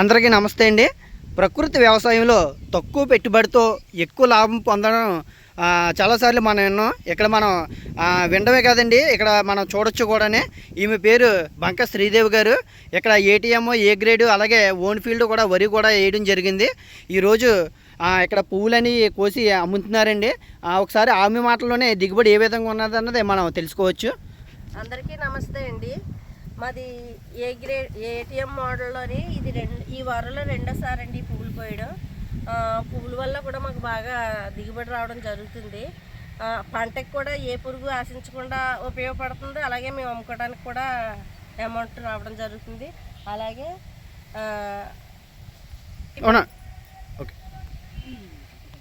అందరికీ నమస్తే అండి. ప్రకృతి వ్యవసాయంలో తక్కువ పెట్టుబడితో ఎక్కువ లాభం పొందడం చాలాసార్లు మనం విన్నాం. ఇక్కడ మనం వినడమే కాదండి. ఇక్కడ మనం చూడొచ్చు కూడానే. ఈమె పేరు బంక శ్రీదేవి గారు. ఇక్కడ ఏటీఎం ఏ గ్రేడ్ అలాగే ఓన్ ఫీల్డ్ కూడా వరి కూడా వేయడం జరిగింది. ఈరోజు ఇక్కడ పువ్వులని కోసి అమ్ముతున్నారండి. ఒకసారి ఆమె మాటల్లోనే దిగుబడి ఏ విధంగా ఉన్నది అన్నది మనం తెలుసుకోవచ్చు. అందరికీ నమస్తే అండి. మాది ఏ గ్రేడ్ ఏటీఎం మోడల్లోని ఇది రెండు ఈ వారంలో రెండోసారి అండి ఈ పువ్వులు పోయడం. పువ్వుల వల్ల కూడా మాకు బాగా దిగుబడి రావడం జరుగుతుంది. పంటకు కూడా ఏ పురుగు ఆశించకుండా ఉపయోగపడుతుంది. అలాగే మేము అమ్ముకోవడానికి కూడా అమౌంట్ రావడం జరుగుతుంది. అలాగే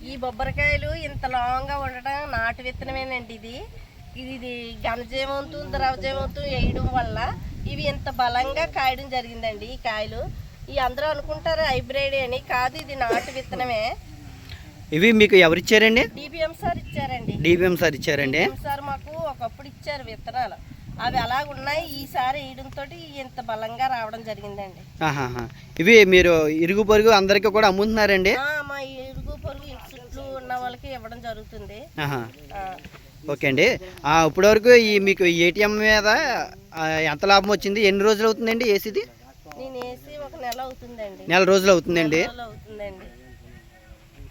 ఈ బొబ్బరికాయలు ఇంత లాంగ్గా ఉండడం నాటు విత్తనమేనండి ఇది. ఇది ఇది ఘనజీవంతు ద్రవజీవంతు వేయడం వల్ల ఇవి ఇంత బలంగా కాయడం జరిగిందండి ఈ కాయలు. ఈ అందరూ అనుకుంటారు హైబ్రిడ్ అని. కాదు ఇది నాటు విత్తనమే. ఇవి మీకు ఎవరిచ్చారండి? డిబిఎం సార్ ఇచ్చారండి. డిబిఎం సార్ ఇచ్చారండి. సార్ మాకు ఒకప్పుడు ఇచ్చారు విత్తనాలు. అవి అలాగ ఉన్నాయి? ఈసారి వేయడంతో ఇంత బలంగా రావడం జరిగిందండి. ఇవి మీరు ఇరుగు పొరుగు అందరికీ కూడా అమ్ముతున్నారండి? మా ఇరుగు పొరుగు ఇంటి చుట్టూ ఉన్న వాళ్ళకి ఇవ్వడం జరుగుతుంది. ఓకే అండి. ఇప్పటివరకు ఈ మీకు ఏటీఎం మీద ఎంత లాభం వచ్చింది? ఎన్ని రోజులు అవుతుందండి ఏసీది నేను వేసి ఒక నెల అవుతుందండి. నెల రోజులు అవుతుందండి.